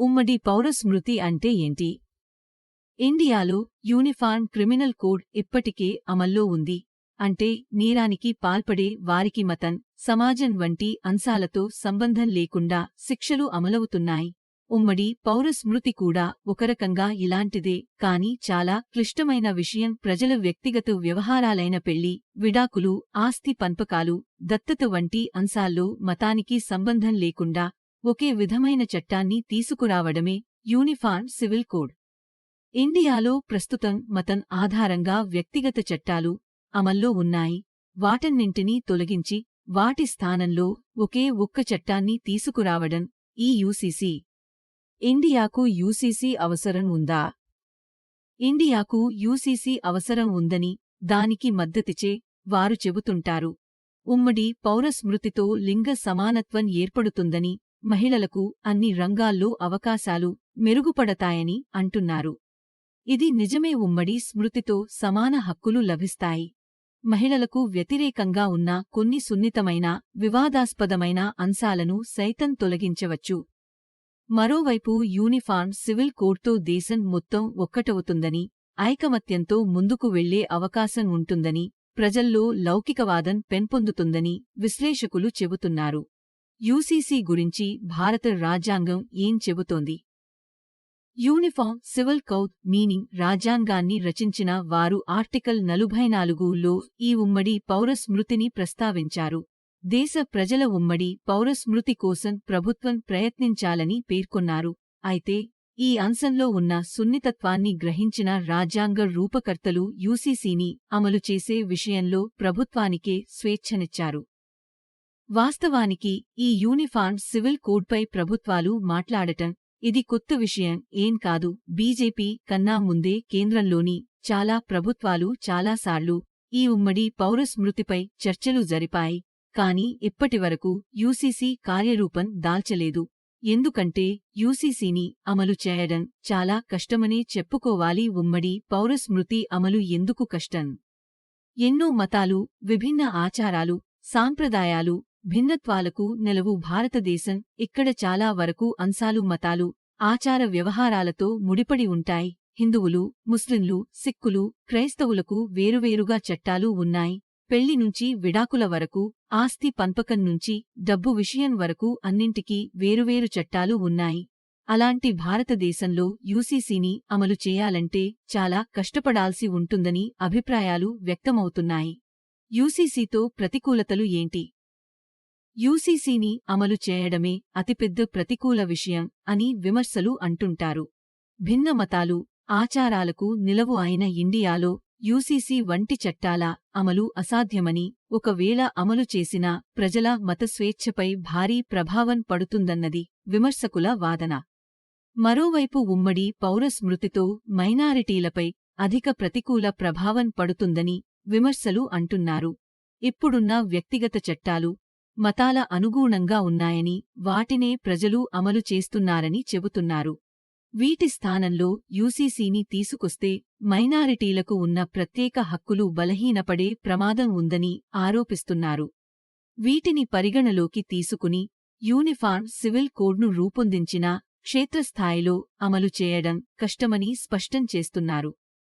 ఉమ్మడి పౌర స్మృతి అంటే ఏంటి? ఇండియాలో యూనిఫార్మ్ క్రిమినల్ కోడ్ ఇప్పటికే అమల్లో ఉంది. అంటే నేరానికి పాల్పడే వారికి మతం సమాజం వంటి అంశాలతో సంబంధం లేకుండా శిక్షలు అమలవుతున్నాయి. ఉమ్మడి పౌర స్మృతి కూడా ఒకరకంగా ఇలాంటిదే. కాని చాలా క్లిష్టమైన విషయం ప్రజల వ్యక్తిగత వ్యవహారాలైన పెళ్ళి విడాకులు ఆస్తి పంపకాలు దత్తత వంటి అంశాల్లో మతానికి సంబంధం లేకుండా ఒకే విధమైన చట్టాన్ని తీసుకురావడమే యూనిఫార్మ్ సివిల్ కోడ్. ఇండియాలో ప్రస్తుతం మతం ఆధారంగా వ్యక్తిగత చట్టాలు అమల్లో ఉన్నాయి. వాటన్నింటినీ తొలగించి వాటి స్థానంలో ఒకే ఒక్క చట్టాన్ని తీసుకురావడం ఈ యూసీసీ. ఇండియాకు యూసీసీ అవసరం ఉందా? ఇండియాకు యూసీసీ అవసరం ఉందని దానికి మద్దతిచే వారు చెబుతుంటారు. ఉమ్మడి పౌరస్మృతితో లింగ సమానత్వం ఏర్పడుతుందని మహిళలకు అన్ని రంగాల్లో అవకాశాలు మెరుగుపడతాయని అంటున్నారు. ఇది నిజమే ఉమ్మడి స్మృతితో సమాన హక్కులు లభిస్తాయి. మహిళలకు వ్యతిరేకంగా ఉన్న కొన్ని సున్నితమైన వివాదాస్పదమైన అంశాలను సైతం తొలగించవచ్చు. మరోవైపు యూనిఫార్మ్ సివిల్ కోడ్తో దేశం మొత్తం ఒక్కటవుతుందని ఐకమత్యంతో ముందుకు వెళ్ళే అవకాశం ఉంటుందని ప్రజల్లో లౌకికవాదం పెంపొందుతుందని విశ్లేషకులు చెబుతున్నారు. యూసీసీ గురించి భారత రాజ్యాంగం ఏం చెబుతోంది? యూనిఫామ్ సివిల్ కౌద్ మీనింగ్ రాజ్యాంగాన్ని రచించిన వారు ఆర్టికల్ నలుభై నాలుగులో ఈ ఉమ్మడి పౌర స్మృతిని ప్రస్తావించారు. దేశ ప్రజల ఉమ్మడి పౌర స్మృతి కోసం ప్రభుత్వం ప్రయత్నించాలని పేర్కొన్నారు. అయితే ఈ అంశంలో ఉన్న సున్నితత్వాన్ని గ్రహించిన రాజ్యాంగ రూపకర్తలు యూసీసీని అమలు చేసే విషయంలో ప్రభుత్వానికే స్వేచ్ఛనిచ్చారు. వాస్తవానికి ఈ యూనిఫార్మ్ సివిల్ కోడ్పై ప్రభుత్వాలు మాట్లాడటం ఇది కొత్త విషయం ఏం కాదు. బీజేపీ కన్నా ముందే కేంద్రంలోని చాలా ప్రభుత్వాలు చాలాసార్లు ఈ ఉమ్మడి పౌరస్మృతిపై చర్చలు జరిపాయి. కాని ఇప్పటివరకు యూసీసీ కార్యరూపం దాల్చలేదు. ఎందుకంటే యూసీసీని అమలు చేయడం చాలా కష్టమనే చెప్పుకోవాలి. ఉమ్మడి పౌరస్మృతి అమలు ఎందుకు కష్టం? ఎన్నో మతాలు విభిన్న ఆచారాలు సాంప్రదాయాలు భిన్నత్వాలకు నెలవు భారతదేశం ఇక్కడ చాలా వరకు అంశాలు మతాలు ఆచార వ్యవహారాలతో ముడిపడి ఉంటాయి. హిందువులు ముస్లింలు సిక్కులు క్రైస్తవులకు వేరువేరుగా చట్టాలు ఉన్నాయి. పెళ్ళి నుంచి విడాకుల వరకు ఆస్తి పంపకం నుంచి డబ్బు విషయం వరకు అన్నింటికీ వేరువేరు చట్టాలు ఉన్నాయి. అలాంటి భారతదేశంలో యూసీసీని అమలు చేయాలంటే చాలా కష్టపడాల్సి ఉంటుందని అభిప్రాయాలు వ్యక్తమవుతున్నాయి. యూసీసీతో ప్రతికూలతలు ఏంటి? యూసీసీని అమలు చేయడమే అతిపెద్ద ప్రతికూల విషయం అని విమర్శలు అంటుంటారు. భిన్న మతాలు ఆచారాలకు నిలవు అయిన ఇండియాలో యూసీసీ వంటి చట్టాల అమలు అసాధ్యమని ఒకవేళ అమలు చేసినా ప్రజల మతస్వేచ్ఛపై భారీ ప్రభావం పడుతుందన్నది విమర్శకుల వాదన. మరోవైపు ఉమ్మడి పౌర స్మృతితో మైనారిటీలపై అధిక ప్రతికూల ప్రభావం పడుతుందని విమర్శలు అంటున్నారు. ఇప్పుడున్న వ్యక్తిగత చట్టాలు మతాల అనుగుణంగా ఉన్నాయని వాటినే ప్రజలు అమలు చేస్తున్నారని చెబుతున్నారు. వీటి స్థానంలో యూసీసీని తీసుకొస్తే మైనారిటీలకు ఉన్న ప్రత్యేక హక్కులు బలహీనపడే ప్రమాదం ఉందని ఆరోపిస్తున్నారు. వీటిని పరిగణలోకి తీసుకుని యూనిఫార్మ్ సివిల్ కోడ్ను రూపొందించినా క్షేత్రస్థాయిలో అమలు చేయడం కష్టమని స్పష్టం చేస్తున్నారు.